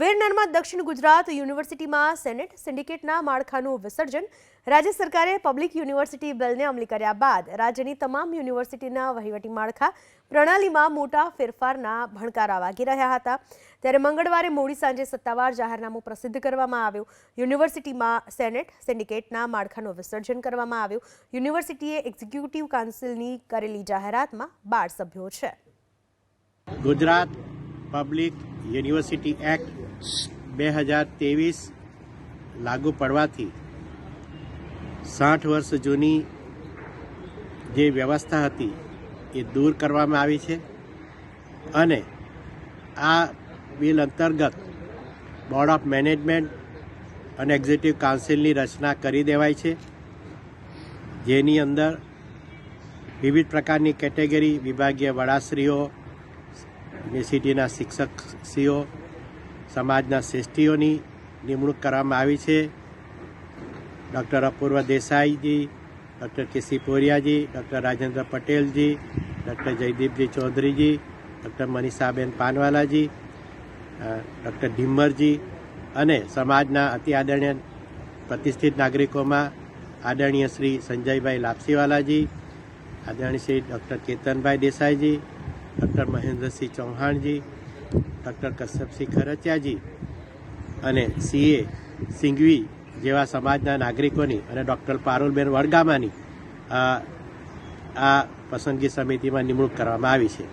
વીર દક્ષિણ ગુજરાત યુનિવર્સિટીમાં સેનેટ સિન્ડિકેટના માળખાનું વિસર્જન, રાજ્ય સરકારે પબ્લિક યુનિવર્સિટી બિલને અમલી કર્યા બાદ રાજ્યની તમામ યુનિવર્સિટીના વહીવટી માળખા પ્રણાલીમાં મોટા ફેરફારના ભણકારા વાગી રહ્યા હતા. ત્યારે મંગળવારે મોડી સાંજે સત્તાવાર જાહેરનામું પ્રસિદ્ધ કરવામાં આવ્યું. યુનિવર્સિટીમાં સેનેટ સિન્ડિકેટના માળખાનું વિસર્જન કરવામાં આવ્યું. યુનિવર્સિટીએ એક્ઝિક્યુટિવ કાઉન્સિલની કરેલી જાહેરાતમાં બાર સભ્યો છે. ગુજરાત પબ્લિક યુનિવર્સિટી એક્ટ બે હજાર ત્રેવીસ લાગુ પડવાથી સાઠ વર્ષ જૂની જે વ્યવસ્થા હતી એ દૂર કરવામાં આવી છે અને આ બિલ અંતર્ગત બોર્ડ ઓફ મેનેજમેન્ટ અને એક્ઝિક્યુટિવ કાઉન્સિલની રચના કરી દેવાય છે. જેની અંદર વિવિધ પ્રકારની કેટેગરી વિભાગીય વડાશ્રીઓ યુનિવર્સિટીના શિક્ષકશ્રીઓ સમાજના શ્રેષ્ઠીઓની નિમણૂક કરવામાં આવી છે. ડૉક્ટર અપૂર્વ દેસાઈજી, ડૉક્ટર કેસી પોરિયાજી, doctor Rajendra પટેલજી, doctor જયદીપજી Chaudharyji, doctor મનીષાબેન પાનવાલાજી ડૉક્ટર ઢીમ્મરજી અને સમાજના અતિ આદરણીય પ્રતિષ્ઠિત નાગરિકોમાં આદરણીય શ્રી સંજયભાઈ લાપસીવાલાજી, આદરણીય Shri doctor Ketanbhai Desaiji, doctor Mahendrasinh Chauhanji doctor Kashyapsinh Kharchiyaji અને સીએ સિંઘવી જેવા સમાજના નાગરિકોની અને ડૉક્ટર પારુલબેન વડગામાની આ પસંદગી સમિતિમાં નિમણૂક કરવામાં આવી છે.